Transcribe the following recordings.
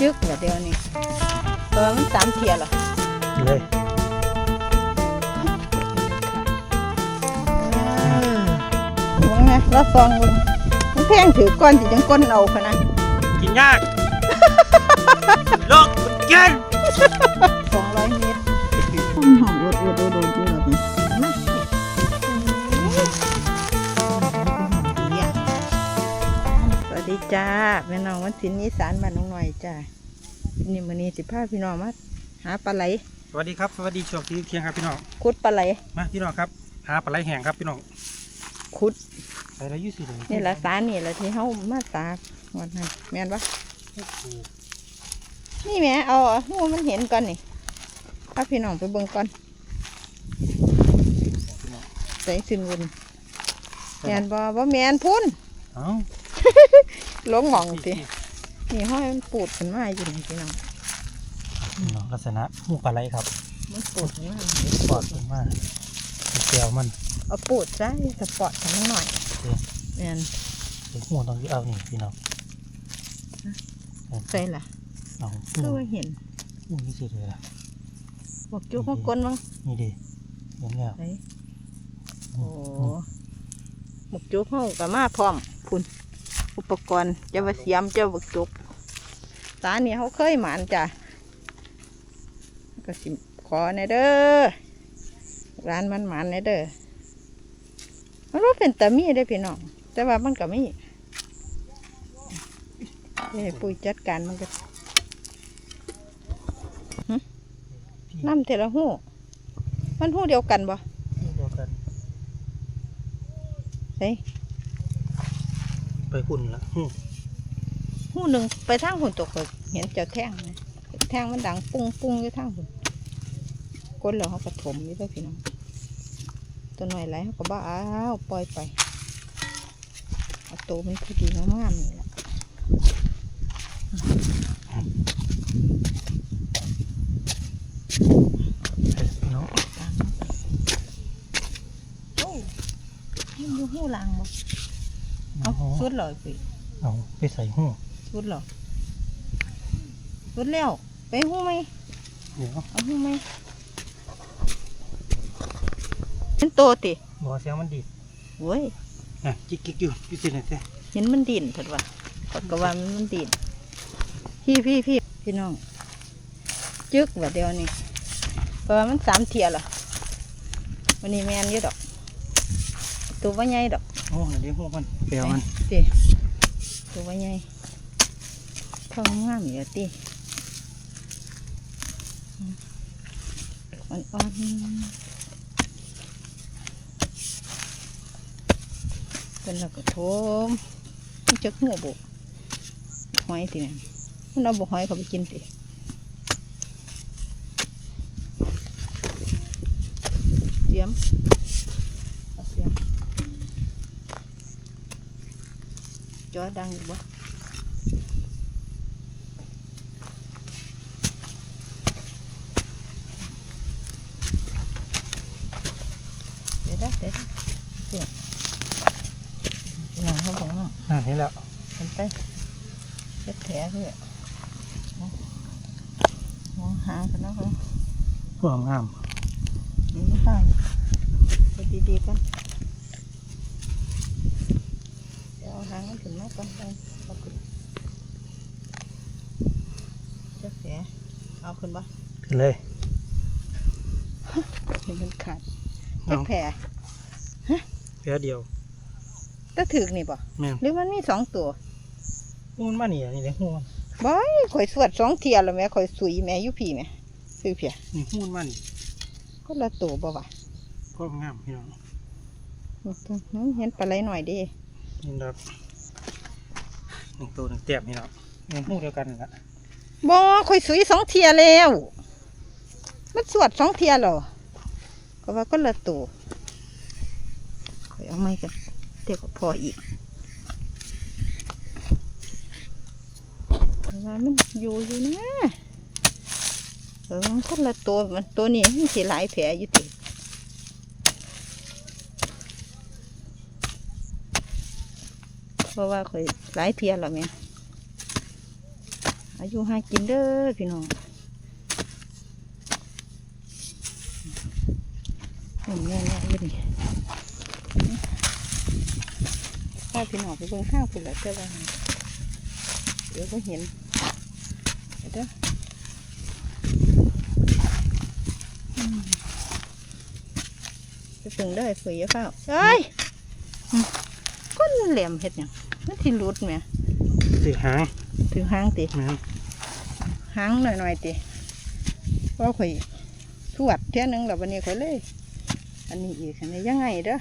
จึกเหรอเดียวนี่เออมันสามเทียเหรอเลยมองไงเราซองมึงมันแพงถือก้อนสิจังก้นเอาขนาดกินยากโลกมันกินสองร้อยเมตรห้องห้องโดดโดดโดดโด จ้าแม่น้องวันศิลป์นิสานบ้านน้องหน่อยจ้านี่มื้อนี้สิพาพี่น้องมาหาปลาไหล สวัสดีครับสวัสดีช่วงที่เที่ยงครับพี่น้องขุดปลาไหลมาพี่น้องครับหาปลาไหลแห้งครับพี่น้องขุดปลาไหลยี่สิบเลยนี่ละสานี่ละที่เฮามาตากวันนั้นแม่นปะโอ้โหนี่แม่เอาหูมันเห็นก่อนนี่พาพี่น้องไปเบิ่งก่อนพี่น้องใส่ซึ่งวุ่นแม่นบ่บ่แม่นพุ่นเอ้าห ลงหมองสินี่ห้อยมันปูดขึ้นมาอยู่นี่พี่น้องพี่น้องลักษณะหูปลาไหลครับมันปูดขึ้นมาปอดขึ้นมาแก้วมันเอาปูดใส่สปอร์ตทั้งหน่อยแม่นเดี๋ยวหูต้องเอานี่พี่น้องใส่ล่ะเอาหูคือว่าเห็นหูยี่สิบเลยล่ะบอกจุกมากลมั้งนี่ดิเห็นแล้วไหนหูโอ้หมกจุกเฮาก็มาพร้อมพุ่น อุปกรณ์เจ้าว่าเสียมเจ้าบักจุกตาเนี่ยเขาเคยหมานจ้ะก็สิขอในเด้อร้านมันหมานในเด้อมันว่าเป็นตามีได้อพี่น้องแต่ว่ามันก็มีเอ้ยปุ๋ยจัดการมันก็พี่น้ำเทละหูมันหูเดียวกันบ่พี่เดียวกันเฮ้ย ไปหุ่นละหู้หนึ่งไปทางหุ่นตกก็เห็นเจ้าแท่งนะแท่งมันดังปุ้งปุ้งอยู่ทางหุ่นก้นแล้วเขาก็ถมนี่เด้วยพี่น้องตัวหน่อยไรเขาก็บ้าอ้าวปล่อยไปเอาตัวมันพอดีงามๆนี่แหละ พี่น้อง ตามมันไปโอ้ยมันอยู่หูหลังบ่เอา เอา สุดเลยพี่เอาไปใส่หูสุดเหรอสุดแล้วไปหูไหมเดี๋ยวเอาหูไหมเป็นโตติบอกเสียงมันดีดโว้ยอะจิกจิกอยู่อยู่สิเนี่ยเต้เห็นมันดินเถิดว่าขอยก็ว่ามันมันดินพี่พี่พี่พี่น้อง จึกว่าเดียวนี่เพราะว่ามันสามเทียเหรอวันนี้แมนอยู่ดอก ตัวว่าใหญ่ดอกโอ้เดี๋ยวหูมันเปลวมัน ติตัวว่าใหญ่ท้องงามอยู่ติอ่อนอ่อนเป็นแล้วก็โทมมันจะหัวบุหอยติเนี่ยมันเอาบุหอยเขาไปกินติเสียมเอาเสียม จอดังอยู่บ่เดี๋ยวได้เดี๋ยวได้เสียอย่างเขาบอกว่าอะเห็นแล้วมันไปเช็ดแผลเพื่อมองหากันนะเขาพวกงามดีไม่ห่างไปดีๆกัน เดี๋ยวเอาหางมันถึงมาก่อนไปเอาขึ้นเช็ดแผลเอาขึ้นบ่ขึ้นเลยนี่มันขาดเอาเจ็บแผลแค่เดียวก็ถึกนี่ป่ะแม่งหรือมันมีสองตัวหูมันมาเนี่ยนี่เลยหูมันบอยข่อยสวดสองเทียแล้วแม่ข่อยสุยแม่อยุพี่แม่ซื้อเพียนี่หูมันมานี่ก็ละตัวบ่วะพวกงามพี่น้องอืมเห็นปลาไหลหน่อยเดิ นี่ครับหนึ่งตัวหนึ่งเตียบพี่น้องนี่หูเดียวกันนั่ละบ่ข่อยสุยสองเทียแล้ว มันสวดสองเทียแล้วก็ว่าก็ละตัวข่อยเอาไม้กันเดี๋ยวก็พออีกแต่ว่ามันอยู่อยู่นะเออมันคนละตัวมันตัวนี้มันสิหลายแผลอยู่ติ เพราะว่าข่อยหลายเทียแล้วแม่อายุห้ากินเด้อพี่น้องเห็นแน่ๆอยู่นี่ถ้าพี่น้องไปเบิ่งข้างพุ่นแหละเจ้าว่าเดี๋ยวก็เห็นเดี๋ยวเด้อไปเบิ่งเด้อฝืนอยาเฝ้าเอ้ยก้นแหลมเฮ็ดหยัง มันที่รุดแหมถือหางถือหางติแม่นหางหน่อยๆติว่าข่อยทวดเท่ยหนึงแล้ววันนี้ข่อยเลย อันนี้อีกอันนี้ยังไงเด้อ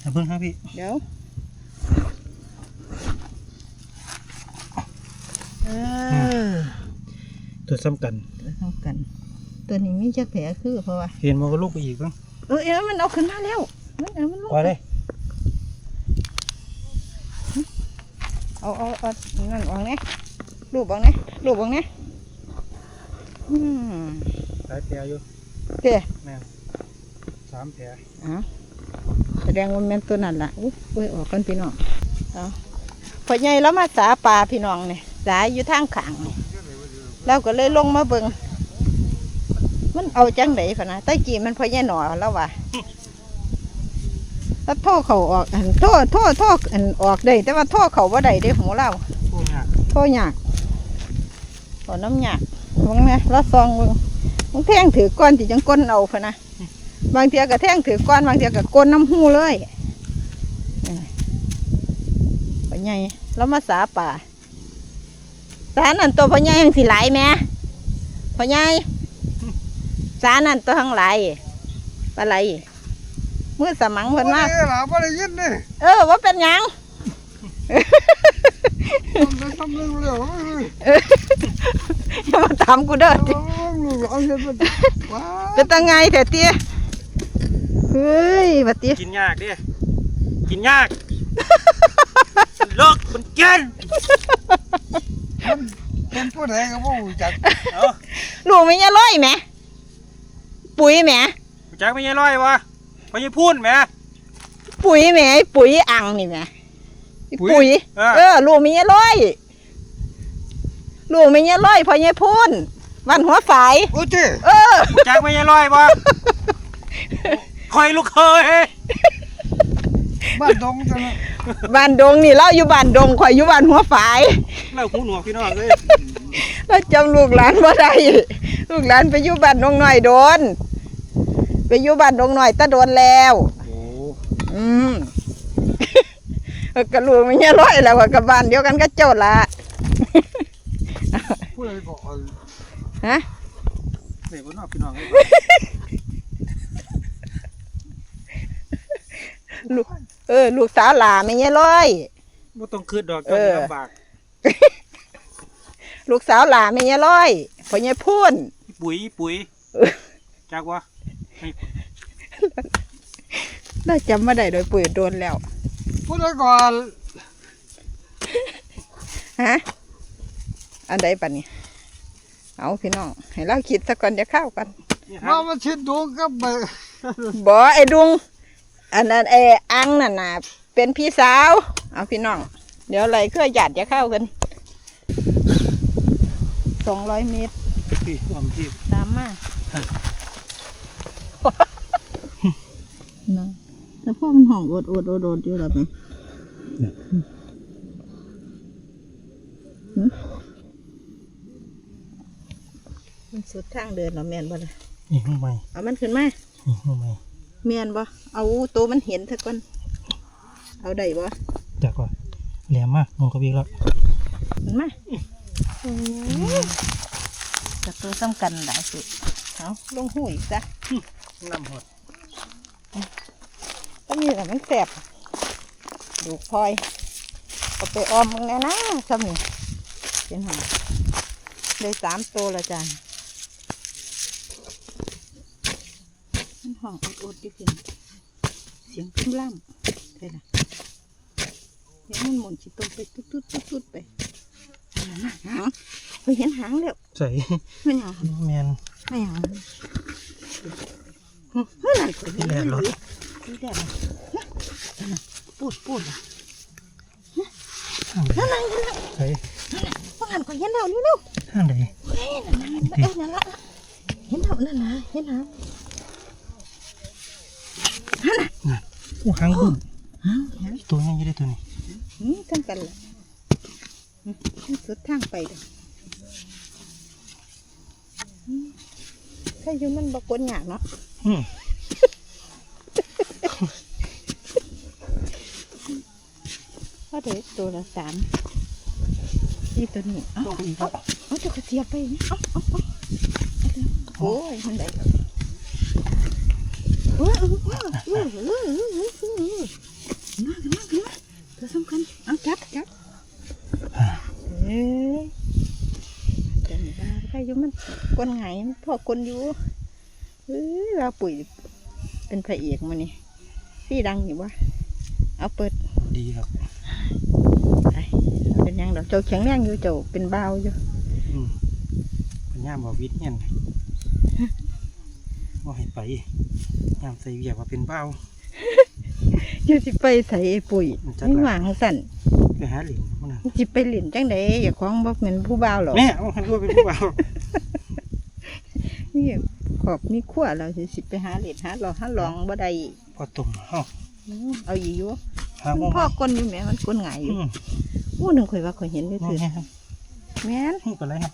อย่าเพิ่งครับพี่เดี๋ยวเออตัวซ้ำกัน ตัวเท่ากัน ตัวนี้มีจักแผลคือเพราะว่าเห็นมันก็ลูกไปอีกบ้างเออเอ็มันเอาขึ้นมาแล้วมันเอามันลงปล่อยเลย เอาเอาเอานั่นออกไงรูปออกไงรูปออกไงอืมหลายแผลอยู่เด้แม่นสามแผลอ๋อแสดงว่าแม่นตัวนั่นล่ะอุ้ยอุ้ยออกกันพี่น้องเอาพอใหญ่แล้วมาสาปลาพี่น้องเนี่ยสาอยู่ทางขางนี่เราก็เลยลงมาเบิงมันเอาจังไดพะนะตะกี้มันพอใหญ่หนอแล้วว่ะ แล้วท่อเขาออกอันท่อท่อท่ออันออกได้ แต่ว่าท่อเขาว่าได้ได้ของเราพวกเนี้ยท่อยากท่อน้ำยากมองนะแล้วซองมึงมึงแท่งถือก้อนที่จังก้นเอาพะนะบางเทียก็แท่งถือก้อนบางเทียก็ก้นน้ำหูเลยพ่อใหญ่เรามาสาป่าสานั่นตัวพ่อใหญ่ยังสิไหลายแหม่พ่อใหญ่สานั่นตัวทั้งหลายปลาไหล มือสมังเพิ่นมาเอ้ยหล่ะบ่ได้ยินนี่เออว่าเป็นหยังมันได้ทำเรื่องเร็วเอ้ยอย่ามาถามกูเด้อเอาลูกเอาเงินไปว้าเป็นตังไงแต่เตี้ยเฮ้ยบัดเตี้ยกินยากดิกินยากเลิกมันเกินมันเป็นผู้ใดก็บ่รู้จักเอาลูกไม่ยร้อยแหมปุ๋ยแหมจักไม่ยังร้อยวะ พอยังพูดแหมปุ๋ยแหมไอ้ปุ๋ยอังนี่แหมไอ้ปุ๋ยปุ๋ยเออเออลูกมีเงี้ยร้อยลูกมีเงี้ยร้อยพอเงี้ยพูนวันหัวฝายโอ้เจ้เออ จักไม่ยังร้อยวะคอยลูกเคยบ้านดงจังนะบ้านดงนี่เราอยู่บ้านดงข่อยอยู่บ้านหัวฝาย เล่าหูหนวกพี่น้องเลยเราจำลูกหลานบ่ได้ลูกหลานไปอยู่บ้านดงหน่อยโดน ไปอยู่บ้านดงหน่อยตะโดนแล้ว โอ้อืมเออกับลูกมีเงี้ยร้อยแล้วก็กับบ้านเดียวกันก็เจ้าละผู้ใดก็เอาฮะ เด็กคนนอกพี่น้องเลยลูกเออ ลูกสาวหลามีเงี้ยร้อย บ่ต้องคืดดอกเอจนอลำบากลูกสาวหลามีเงี้ยร้อยพอเงี้ยพูนปุ๋ยปุ๋ยจักวะ เราจำมาได้โดยปุ๋ยโดนแล้วผู้ใดก่อนฮะอันใดปะนี่เอาพี่น้อง ให้เราคิดซะก่อนจะเข้ากันนี่คมารับมาชิดดูกับไปบอไอ้ดุงอันนั้นไอ้อังนั่นน่ะเป็นพี่สาว เอาพี่น้อง เดี๋ยวอะไรเครือหยาดจะเข้ากันสองร้อยเมตรพี่อมพี่ตามมา นะแต่พ่อมันห้องอดอดอดอดอยู่แล้วไหมมันสุดทางเดินเหรอแมนบ่ล่ะนี่ทำไมเอามันขึ้นมานี่ทำไมแมนบ่เอาตัวมันเห็นเถอะก่อน เอาได้บ่จักว่าแหลมมากลงกระเบียแล้วมันมาจะตัวซ้ำกันหลายสุดเอาลงหูอีกซะ น้ำหดก็มีแต่มันแสบดูกพลอยเอาไปออมมึงแน่นะซ้ำนี่เป็นหางได้สามตัวและจ้ะมันห้องอุดๆดิพี่น้องเสียงขึ้นล่ำได้ละเดี๋ยวมันหมุนชิตรงไปตุ๊ดตุ๊ดตุ๊ดตุ๊ดไปนั่นน่ะหางไปเห็นหางแล้วใส่ไม่หยังแมนไม่หยังเฮ้ยนั่นตัวนี้แล่นรถนี่แดดเลยนั่นน่ะปูดปูดอะนั่นนั่นนั่นใส่ว่าหันก็เห็นแล้วนี่ลูกทางใดเฮ้ยนั่นนั่นเอ้ยนั่นละเห็นแล้วนั่นนะเห็นแล้วโอ้หางบึ้งฮะเห็นตัวยังอยู่ได้ตัวนี้อืมทั้งกันเลยอืมสุดทางไปเด้ออืมถ้าอยู่มันบกวนหยากเนาะ ก็เด็กตัวละสามนี่ตัวนี้เอ๋อเอาตัวกระเทียบไปนี่อ้าเอ้าเอ้าโอ้ยมันได้ว้าวว้าวว้าวว้าวมามามาตัวสำคัญเอาจับจับเอ้ยจังบ้าใรอยู่มันคนไงพ่อคนอยู่ เอ้ยเราปุ๋ยเป็นพระเอกมานี่พี่ดังอยู่วะเอาเปิด ดีครับไปเป็นหยังดอกเจ้าแข็งแรงอยู่เจ้าเป็นเบาวอยู่อืมปัญญามบอกวิทย์เนี่ยว่าให้ไปยามใส่เวียกว่าเป็นเบ้าอยู่สิไปใส่ไอ้ปุ๋ยมันจัดไม่ละหวางสั่นไปหาเหรียญมันนะสิไปเล่นจังไดอย่าคล้องบ่เหมือนผู้บ่าวหรอกแม่เอาหันว่าเป็นผู้เบานี่ข อบนี่ขั้วเราสิสิไปหาเล่นหาหลอกหาลองบ่ได้พอตุ่มเฮาอืมเอาอีอยู่หาโมมันงพ่อกลอยู่แหมมันกลหงายอยู่อืมอู้หนึ่งข่อยว่าข่อยเห็นอยู่นี่ถือไงครับแม่นหูปลาไหลหน่อย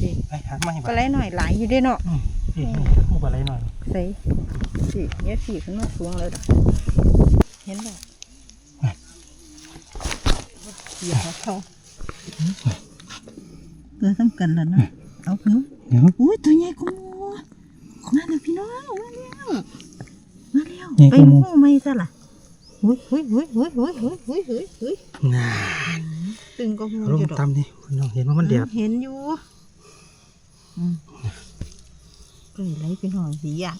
สิไปหามาให้ปบ้าลาไหลหน่อยหลายอยู่เด้เนาะอืมนี่หูปลาไหลหน่อยใส่สิเนี่ยสิขึ้นมาสูงเลยดอกเห็นบ่อย่าเอาเข้าตัวสำคัญแล้วนะเอาขึ้นมาเดี๋ยวอุ้ยตัวใหญ่กู มาแล้วพี่น้อง มาแล้วมาแล้วใหญ่ไปกว่าหมู่หูไม่ซะล่ะอุ้ยอุ้ยอุ้ยอุ้ยอุ้ยอุ้ยอุ้ยอุ้ยอุ้ยน่าตึงก็หูลองยู่ดอกตำนี่คุณน้องเห็นว่ามันแดดเห็นอยู่อืมเอ้ยไรพี่น้องสีอย่าง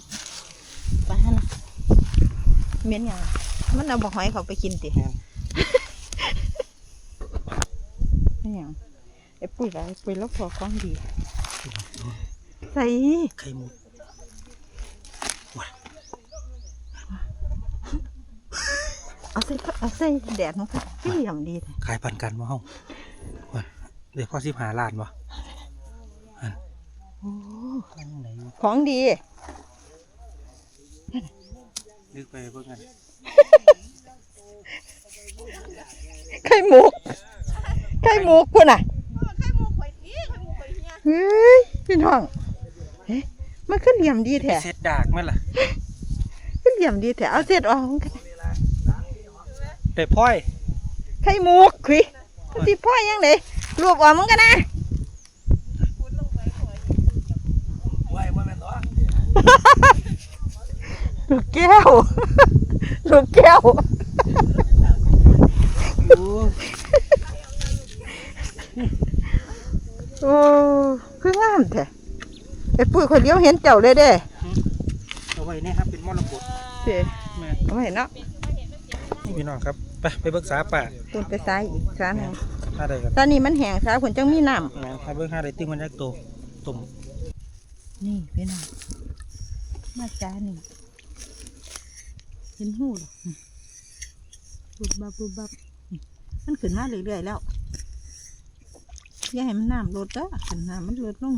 ไปฮะนะเมียนอย่างมันเอาบอกหอยเขาไปกินติแม่นไม่อย่างไอ้ปุ๋ยไรปุ๋ยแล้วพอของดี ใส่ ไข่มุก เอาใส่เอาใส่แดดมันก็เปี่ยมดีเลยขายปันกันมาเฮาว่าเดี๋ยวพ่อสิบหาล้านบ่โอ้ทางไหนวะของดีนึกไปเบิ่งกันไข่มุกไข่มุกคุณอะเฮ้ยพี่น้องเฮ้ยมันขึ้นเหลี่ยมดีแท้เซตดากไหมล่ะขึ้นเหลี่ยมดีแท้เอาเสร็จออกมันก็ แต่พ่อยไข่มุกคุยมันสิพ่อยังไงรวบออกมันกันนะไว้ว่าแม่นตัวลูกแก้วลูกแก้วโอ้คืองามแท้ไอ้ปุ้ยคนเดียวเห็นเจ้าเลยเด้เอาไว้เนี่ยครับเป็นมรกตเด้แม่เอาไว้เนาะนี่ พี่น้องครับไปไปเบิ่งสาป่าตุนไปซ้ายอีกซ้ายหนึ่งหาได้ครับตอนนี้มันแห้งซ้ายผลจังมีน้แม่นหาเบิ่งหาได้ติ้งมันยักโตตุ่มำนี่พี่น้องมาจ้านี่เห็นหูหรอบุบบับบุบบับนี่มันขึ้นมาเรื่อยๆแล้วอย่าให้มันน้ำลดเด้อขึ้นน้ำมันลดลง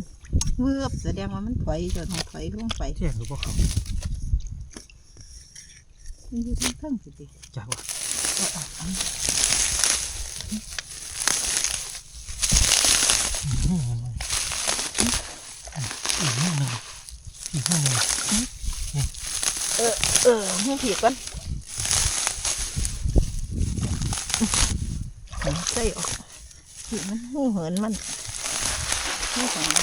เวือบแสดงว่ามันถอยจนถอยลงไปเที่ยงหรือบ่เขา มันอยู่ทั้งทั้งสิติจักว่าเอาออกเอานี่มันมันอีกนิดหนึงอีกนิดหนึงเออให้ผีก่อนเอาใส่ออกผีมันหูเหินมันไม่ของมั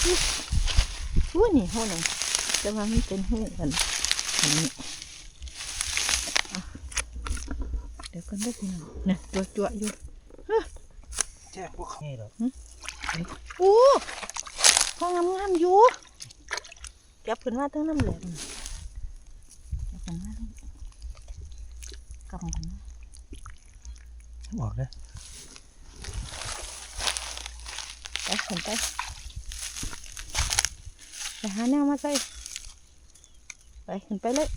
นหูนี่หูหนึ่งแต่ว่ามันเป็นหู้กันอันนี้เดี๋ยวกันได้พี่น้องเนี่ยตัวจั่วๆอยู่แจ้งพวกเขานี่เหรออู้ห้องงามๆอยู่เก็บขึ้นมาตั้งน้ำแหลมเก็บขึ้นมาตั้งกำขึ้นมาบอกเลยไปขึ้นไป ไปหาแนวมาใส่ไปขึ้นไปเลย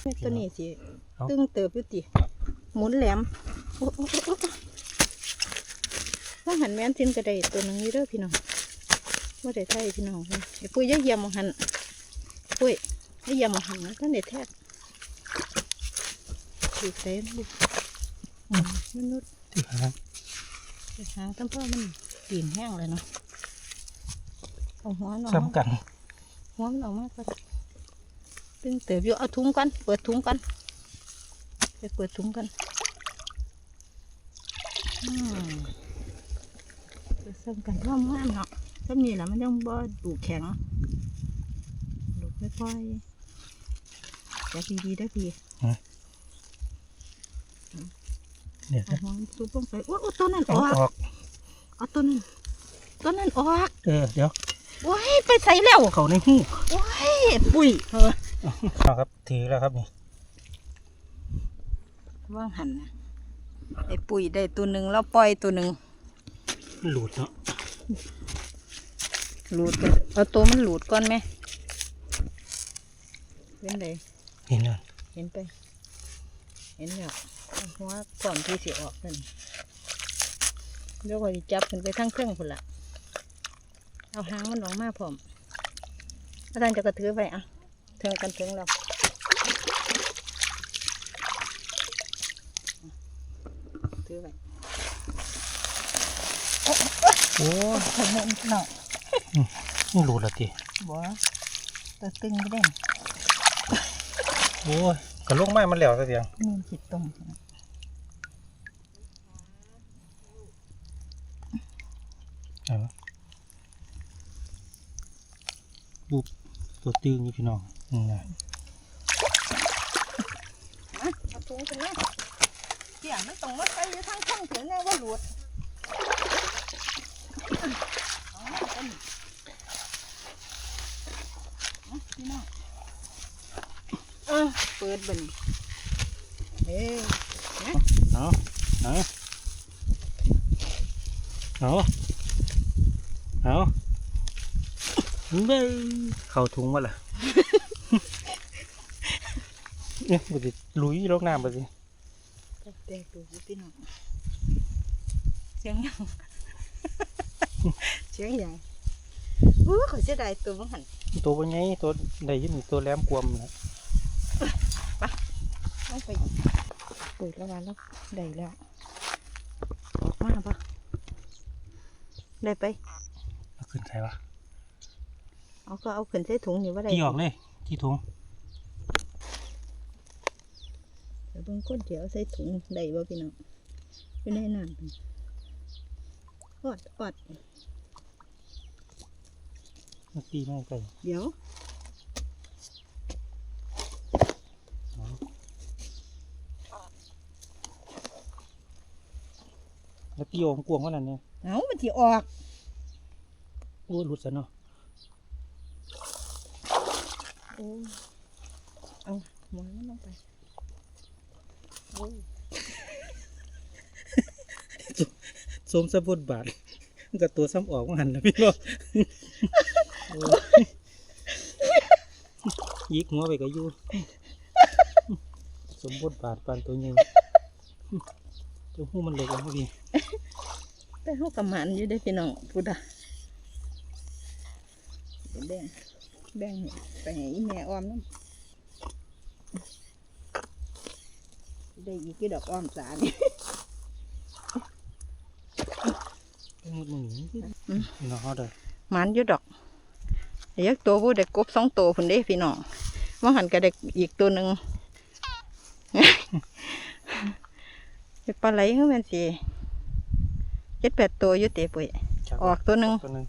แม่ตัวนี้สิเอาตึงเติบอยู่ติหมุนแหลมโอ้โอ้โอ้โอ้ว่าหันแม่นทินกระไดตัวหนึงนี่เด้อพี่น้องว่าได้ไทยพี่น้องไอ้ปุ้ยอย่าเหยียบหมองหันปุ้ยอย่าเหยียบหมองหันนะท่านได้แทกดูเต้นบุมนุษย์ที่หางไปหางตั้งพ่อมันปีนแห้งเลยเนาะ เอาหัวหน่อยซ้ำกันหัวมันออกมาก่อนตึงเติบอยู่เอาถุงกันเปิดถุงกันไปเปิดถุงกันอืมเปิดซ้ำกันร่วมงานเนาะถ้ามีแหละมันยังบ่ดูแข็งดูไม่ค่อยๆจับดีๆได้อพี่เนี่ยเอาหัวมันซุบลงไปโอ้โอ้ตัวนั้นอเอาอกออกเอาตัวนั้นตัวนั้นออกเออเดี๋ยว ว้ายไปใส่แล้วเขาในหูว้ายปุ้ยเออเอาครับถือแล้วครับนี่ว่างหันนะไอ้ปุ๋ยได้ตัวหนึ่งแล้วปล่อยตัวหนึ่งหลุดเนาะหลุดกันเอาตัวมันหลุดก่อนไหมเห็นไดเห็นแล้วเห็นไป เห็นแล้วเอาหัวก่อนที่สิออกนั่นเดี๋ยวก็จะจับขึ้นไปทั้งเครื่องพุ่นละ เอาหางมันออกมาพร้อมอาจารย์จะกระถือไปอะเทิงกันถึงเราถือไปโอ้ยขนมหน่อยนี่หลุดและทีบัวตัวตึงก็ได้โอ้ยกระลงไม้มันแล้วซะเดียวมีจิตตรงเอาวะ บุบตัวตึงนี่พี่น้องอืมนะเอาถุงกันนะเกี่ยมันต้องมาใส่อยู่ทางข้างถึงแน่ว่าหลุดเอามากันเอาพี่น้องเออเปิดบันเอ้ยเอาเอาเอา เบ้ยเข้าถุงมาละเนี่ยบุตรลุยลงน้ำไปสิแตกตัวอยู่พี่น้องเสียงยังเสียงยังอู้ขอยเสียดายตัวมันหันตัวเป็นไงตัวใดยินตัวแหลมกวมนะเอาไปเปิดแล้ววันแล้วได้แล้วออกมาปะได้ไปเอาขึ้นใส่วะ เอาก็เอาขึ้นใส่ถุงนี่ว่าได้ที่ออกเลย ที่ถุงเดี๋ยวเบิ่งก้นเดี๋ยวเอาใส่ถุงได้บ่พี่น้องไม่ได้น้ำออดออดมันตีไม่ไปเดี๋ยวแล้วตีโอมกวงว่านั่นเนี่ยเอามันที่ออกโอ้หลุดซะเนาะ โอ้เอาหมอนลงไปโอ้สมสะบดบาทกับตัวซ้ำออกว่าหันนะพี่น้องโอ้ยยิกหัวไปกับยูสมบทบาทปานตัวใหญ่ตัวหูมันเล็กแล้วพี่แต่เขากำมันอยู่ได้พี่น้องพูดอะเดี๋ยว แบ่งแบ่งให้ไปให้อีแม่ออมน้ำได้อีกกี่ดอกออมสานี่มืดมือหนีอืมพี่น้องเขาเด้อมันอยู่ดอกเดี๋ยวตัวผู้ได้กบสองตัวพุ่นเด้พี่น้องว่าหันก็ได้อีกตัวหนึ่งเป็นปลาไหลคือแมันสิเจ็ดแปดตัวอยู่เตะปุ้ยครับออกตัวหนึ่งตัวหนึ่ง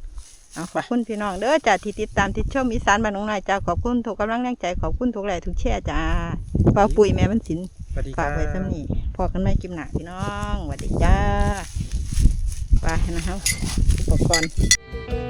เอาขอบคุณพี่น้องเด้อจ้าที่ติดตามที่ชมอีสานบ้านหนองนายจ้าขอบคุณทุกกำลังแรงใจขอบคุณทุกไลค์ทุกแชร์จ้าปลาปุ๋ยแม่มันสินสวัสดีคฝารักบไว้ซ้ำนี่พอกันไม่กิมหนักพี่น้องสวัสดีจ้าไปนะครับอุปกรณ์